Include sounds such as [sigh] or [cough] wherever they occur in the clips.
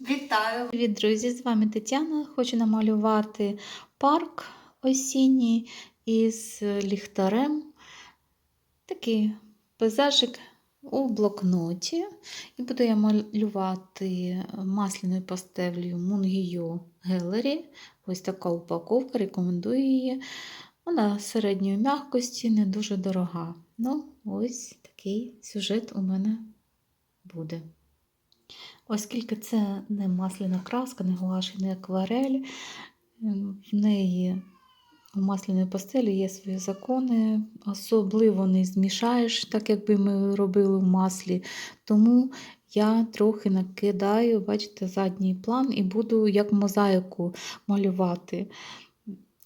Вітаю! Привіт, друзі! З вами Тетяна. Хочу намалювати парк осінній із ліхтарем. Такий пейзажик у блокноті. І буду я малювати масляною пастелью Мунгіо Гелері. Ось така упаковка, рекомендую її. Вона середньої м'якості, не дуже дорога. Ну, ось такий сюжет у мене буде. Оскільки це не масляна краска, не гуаші, не акварель, в неї у масляної пастелі є свої закони, особливо не змішаєш, так як би ми робили в маслі. Тому я трохи накидаю, бачите, задній план і буду як мозаїку малювати.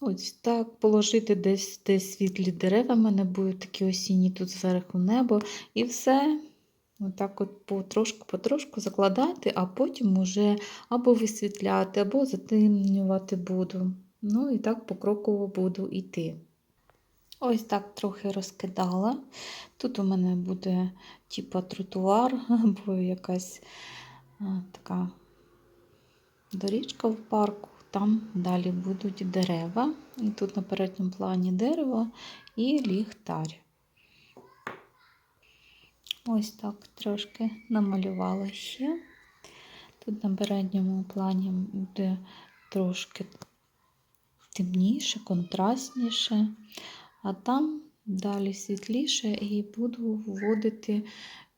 Ось так положити десь десь світлі дерева, в мене будуть такі осінні тут зверху небо, і все. Отак от потрошку-потрошку закладати, а потім уже або висвітляти, або затемнювати буду. Ну і так покроково буду йти. Ось так трохи розкидала. Тут у мене буде типа тротуар, [laughs] або якась така доріжка в парку. Там далі будуть дерева. І тут на передньому плані дерево і ліхтар. Ось так трошки намалювала ще. Тут на передньому плані буде трошки темніше, контрастніше, а там далі світліше і буду вводити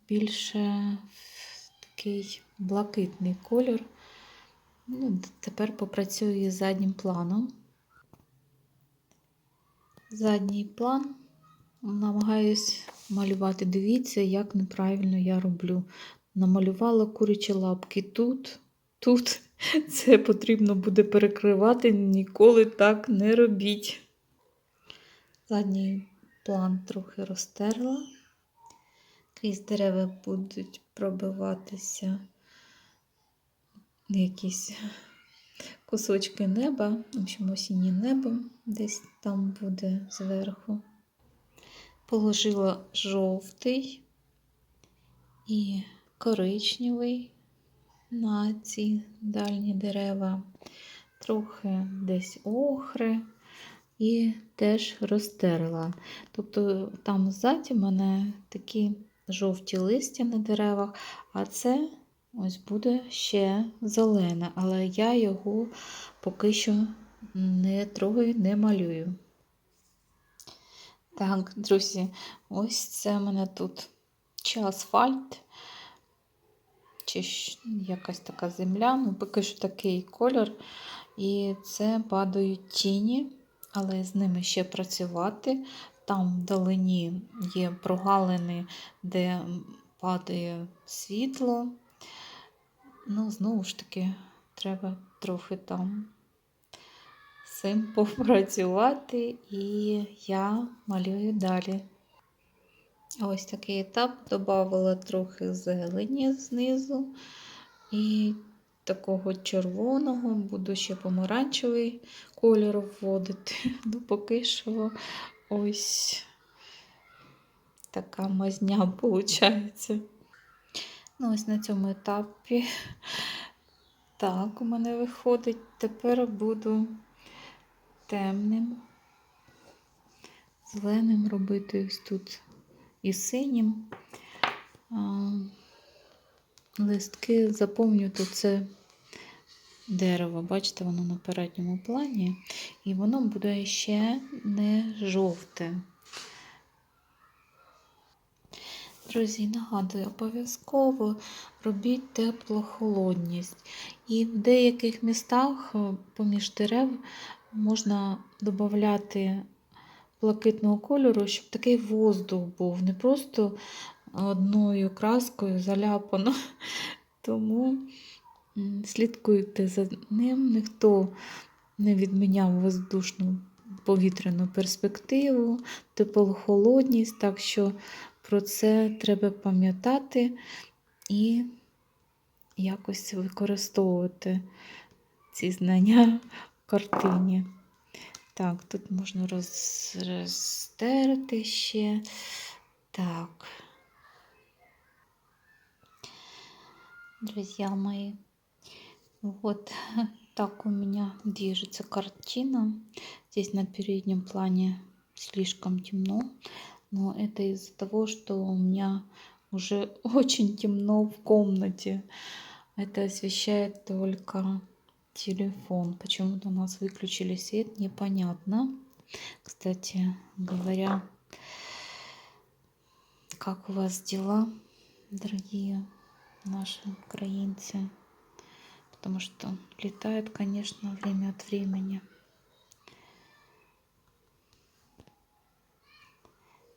більше такий блакитний кольор. Ну, Тепер попрацюю з заднім планом. Задній план намагаюсь малювати. Дивіться, як неправильно я роблю. Намалювала курячі лапки тут, тут. [laughs] Це потрібно буде перекривати, ніколи так не робіть. Задній план трохи розтерла. Крізь дерева будуть пробиватися якісь кусочки неба, в общем, осіннє небо десь там буде зверху положила жовтий і коричневий на ці дальні дерева, трохи десь охри і теж розтерла. Тобто там ззаді в мене такі жовті листя на деревах, а це ось буде ще зелене, але я його поки що не трогаю, не малюю. Так, друзі, ось це в мене тут чи асфальт, чи якась така земля, ну, поки що такий кольор. І це падають тіні, але з ними ще працювати. Там вдалині є прогалини, де падає світло. Ну, знову ж таки, треба трохи там цим [laughs] попрацювати, і я малюю далі. Ось такий етап, додавала трохи зелені знизу і такого червоного, буду ще помаранчевий кольор вводити. [laughs] Ну, поки що ось така мазня виходить. Ну, ось на цьому етапі. Так, у мене виходить. Тепер буду темним, зеленим робити ось тут і синім. Листки заповнювати це дерево. Бачите, воно на передньому плані, і воно буде ще не жовте. Друзі, нагадую, обов'язково робіть тепло-холодність. І в деяких містах поміж дерев можна додати блакитного кольору, щоб такий воздух був, не просто одною краскою заляпано. [laughs] Тому слідкуйте за ним, ніхто не відміняв воздушну повітряну перспективу, теплохолодність, так що про це треба пам'ятати і якось використовувати ці знання картині. Так, тут можна роз... розтерти ще. Так. Друзі мої, Вот так у меня движется картина. Здесь на переднем плане слишком темно, но это из-за того, что у меня уже [laughs] очень темно в комнате. Это освещает только телефон. Почему-то у нас выключили свет, непонятно. Кстати говоря, как у вас дела, дорогие наши украинцы? Потому что летает, конечно, время от времени.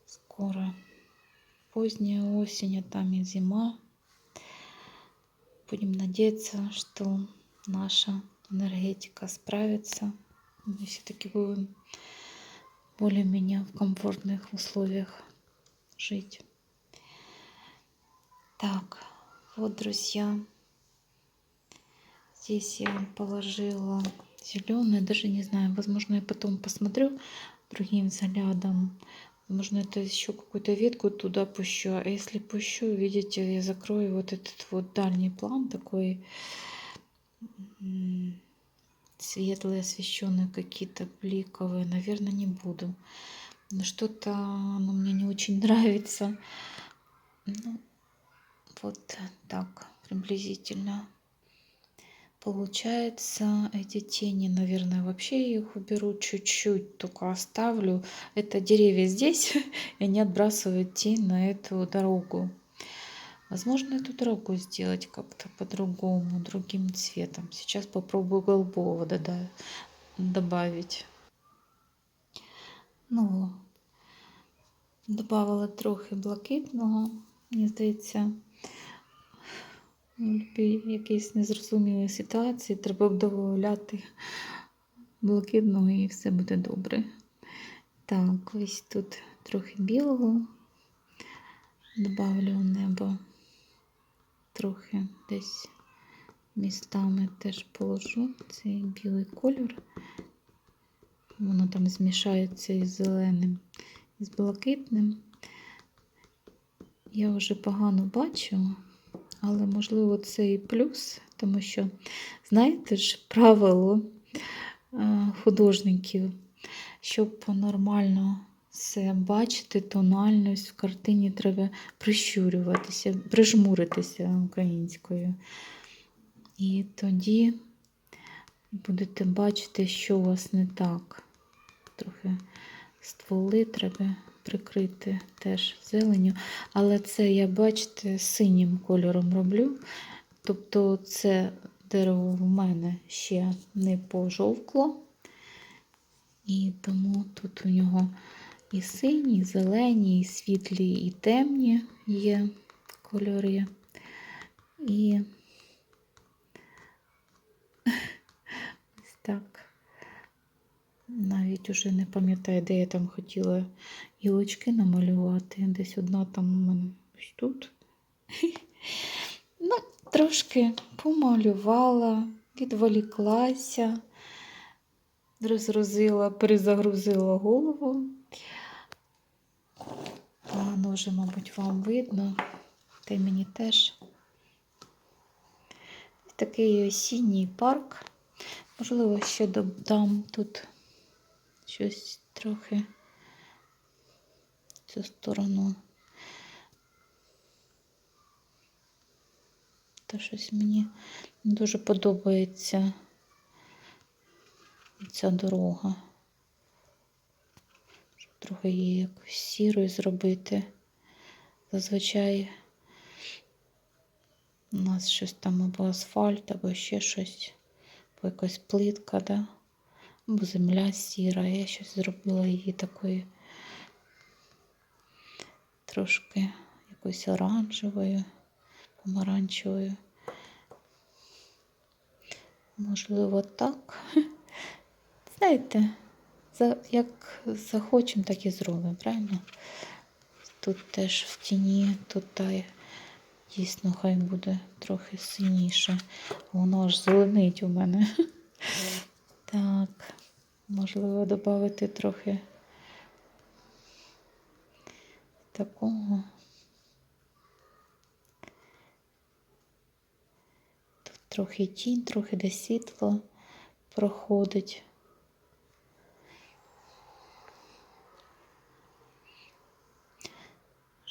Скоро поздняя осень, а там и зима. Будем надеяться, что наша энергетика справится. Мы все-таки будем более-менее в комфортных условиях жить. Так, вот, друзья, здесь я положила зеленый, даже не знаю, возможно, я потом посмотрю другим взглядом. Возможно, это еще какую-то ветку туда пущу. А если пущу, видите, я закрою вот этот вот дальний план такой светлые, освещенные какие-то бликовые. Наверное, не буду. Но что-то оно мне не очень [laughs] нравится. Ну, вот так приблизительно. Получается, эти тени, наверное, вообще их уберу чуть-чуть, только оставлю. Это деревья здесь, [laughs] и они отбрасывают тень на эту дорогу. Возможно, эту дорогу сделать как-то по-другому, другим цветом. Сейчас попробую голубого дода- добавить. Ну, добавила трохи блакитного, мені здається, в любій якійсь незрозумілій ситуації треба додати блакитного і все буде добре. Так, ось тут трохи білого. Добавлю небо трохи десь містами теж положу цей білий кольор. Воно там змішається із зеленим, і з блакитним. Я вже погано бачу, але, можливо, це і плюс, тому що, знаєте ж, правило е, художників, щоб нормально все бачити, тональність в картині треба прищурюватися, прижмуритися українською. І тоді будете бачити, що у вас не так. Трохи стволи треба прикрити теж зеленю. Але це я, бачите, синім кольором роблю. Тобто це дерево в мене ще не пожовкло. І тому тут у нього і сині, і зелені, і світлі, і темні є кольори. І ось так. Навіть уже не пам'ятаю, де я там хотіла гілочки намалювати. Десь одна там у мене ось тут. Ну, трошки помалювала, відволіклася, розгрузила, перезагрузила голову. Воно вже, мабуть, вам видно, та й мені теж. Такий осінній парк. Можливо, ще додам тут щось трохи в цю сторону. Та щось мені дуже подобається ця дорога. Трохи її якось сірою зробити. Зазвичай у нас щось там або асфальт, або ще щось, або якась плитка, да? або земля сіра. Я щось зробила її такою трошки якоюсь оранжевою, помаранчевою. Можливо, так. [laughs] Знаєте, як захочемо, так і зробимо, правильно? Тут теж в тіні, тут та дійсно хай буде трохи синіше. Воно аж зеленить у мене. [laughs] Так, можливо, додати трохи такого. Тут трохи тінь, трохи де світло проходить.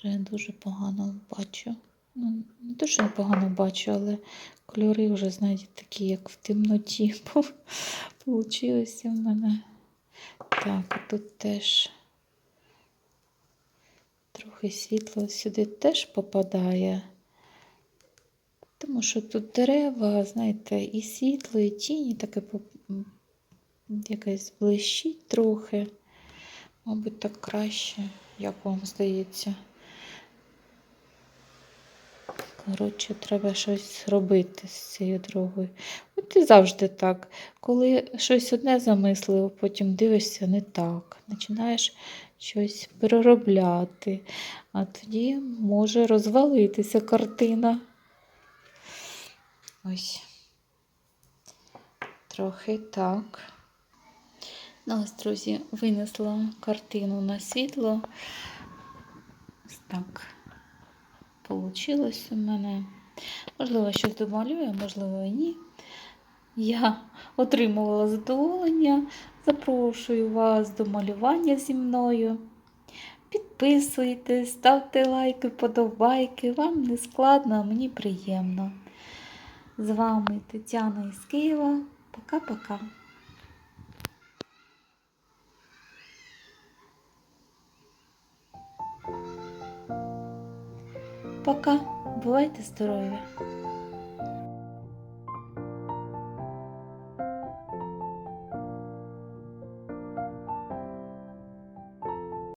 Вже дуже погано бачу. Ну, не те, що погано бачу, але кольори вже, знаєте, такі, як в темноті. [laughs] Получилося в мене. Так, тут теж трохи світло сюди теж попадає. Тому що тут дерева, знаєте, і світло, і тіні таке якесь блищить трохи. Мабуть, так краще, як вам здається. Коротше, треба щось робити з цією дорогою. От і завжди так. Коли щось одне замислив, потім дивишся не так. Починаєш щось переробляти, а тоді може розвалитися картина. Ось. Трохи так. Ну, ось, друзі, винесла картину на світло. Ось так получилось у мене. Можливо, щось домалюю, можливо, і ні. Я отримувала задоволення. Запрошую вас до малювання зі мною. Підписуйтесь, ставте лайки, подобайки. Вам не складно, а мені приємно. З вами Тетяна із Києва. Пока-пока. Пока. Бувайте здорові!